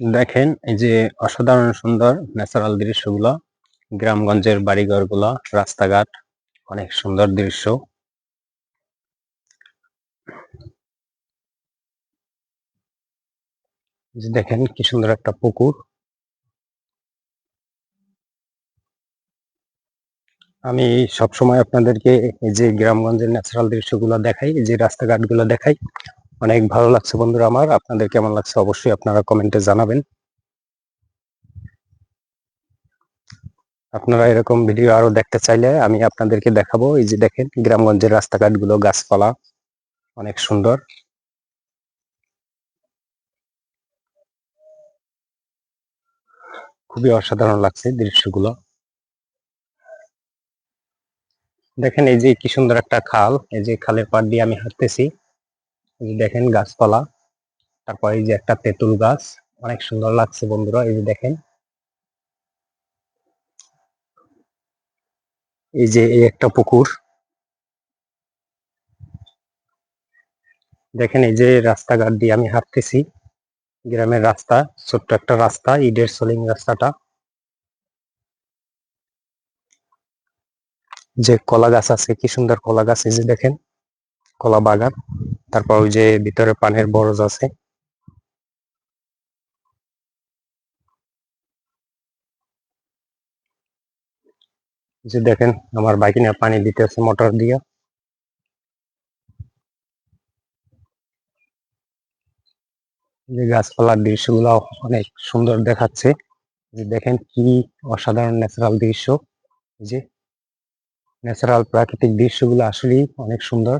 দেখেন, এই যে অসাধারণ সুন্দর ন্যাচারাল দৃশ্যগুলো, গ্রামগঞ্জের বাড়িঘরগুলো, রাস্তাঘাট, অনেক সুন্দর দৃশ্য। দেখেন, কি সুন্দর একটা পুকুর। আমি সব সময় আপনাদেরকে এই যে গ্রামগঞ্জের ন্যাচারাল দৃশ্যগুলো দেখাই যে রাস্তাঘাটগুলো দেখাই অনেক ভালো লাগছে বন্ধুরা আমার। আপনাদের কেমন লাগছে অবশ্যই আপনারা কমেন্টে জানাবেন। আপনারা এরকম ভিডিও আরও দেখতে চাইলে আমি আপনাদেরকে দেখাবো। এই যে দেখেন, গ্রামগঞ্জের রাস্তাঘাটগুলো, গাছপালা অনেক সুন্দর। খুবই অসাধারণ লাগছে দৃশ্যগুলো। দেখেন এই যে কি সুন্দর একটা খাল। এই যে খালের পাড় দিয়ে আমি হাঁটতেছি। দেখেন গাছপালা তারপর এই যে একটা তেঁতুল গাছ, অনেক সুন্দর লাগছে বন্ধুরা, এই যে দেখেন। এই যে এই একটা পুকুর। দেখেন এই যে রাস্তাঘাট দিয়ে আমি হাঁটতেছি, গ্রামের রাস্তা, ছোট্ট একটা রাস্তা, ইটের সোলিং রাস্তাটা। যে কলা গাছ আছে, কি সুন্দর কলা গাছ এই যে দেখেন, কলা বাগান। তারপর ওই যে ভিতরে পানের বরজ আছে। যে দেখেন, আমার বাইকে নিয়ে পানি দিতেছে মোটর দিয়ে। যে গাছপালার দৃশ্যগুলো অনেক সুন্দর দেখাচ্ছে। যে দেখেন কি অসাধারণ ন্যাচারাল দৃশ্য। যে ন্যাচারাল প্রাকৃতিক দৃশ্যগুলো আসলেই অনেক সুন্দর।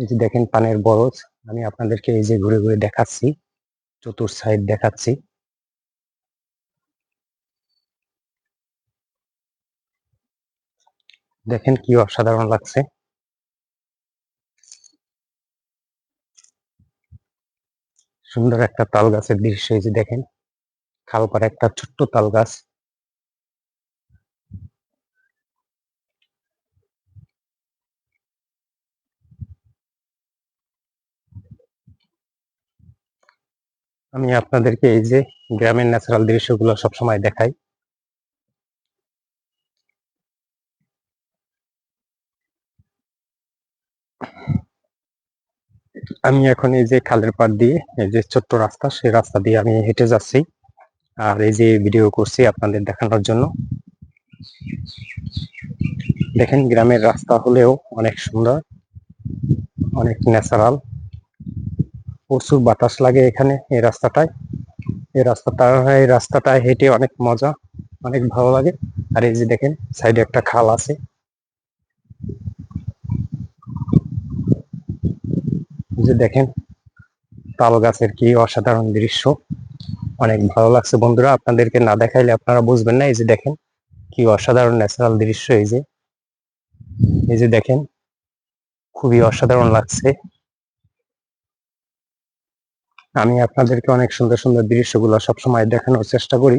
এই যে দেখেন পানের বরজ, আমি আপনাদেরকে এই যে ঘুরে ঘুরে দেখাচ্ছি, চতুর সাইড দেখাচ্ছি। দেখেন কি অসাধারণ লাগছে। সুন্দর একটা তাল গাছের দৃশ্য এই যে দেখেন, খাল পাড়ে একটা ছোট্ট তাল গাছ। আমি আপনাদেরকে এই যে গ্রামের ন্যাচারাল দৃশ্যগুলো সবসময় দেখাই। আমি এখন এই যে খালের পাড় দিয়ে, এই যে ছোট্ট রাস্তা, সেই রাস্তা দিয়ে আমি হেঁটে যাচ্ছি। আর এই যে ভিডিও করছি আপনাদের দেখানোর জন্য। দেখেন, গ্রামের রাস্তা হলেও অনেক সুন্দর, অনেক ন্যাচারাল প্রচুর বাতাস লাগে এখানে, এই রাস্তাটায়। এই রাস্তাটা, এই রাস্তাটায় হেঁটে অনেক মজা, অনেক ভালো লাগে। আর এই যে দেখেন, সাইডে একটা খাল আছে। যে দেখেন, তাল গাছের কি অসাধারণ দৃশ্য। অনেক ভালো লাগছে বন্ধুরা, আপনাদেরকে না দেখাইলে আপনারা বুঝবেন না। এই যে দেখেন, কি অসাধারণ ন্যাচারাল দৃশ্য এই যে। এই যে দেখেন, খুবই অসাধারণ লাগছে। আমি আপনাদেরকে অনেক সুন্দর সুন্দর দৃশ্যগুলো সবসময় দেখানোর চেষ্টা করি।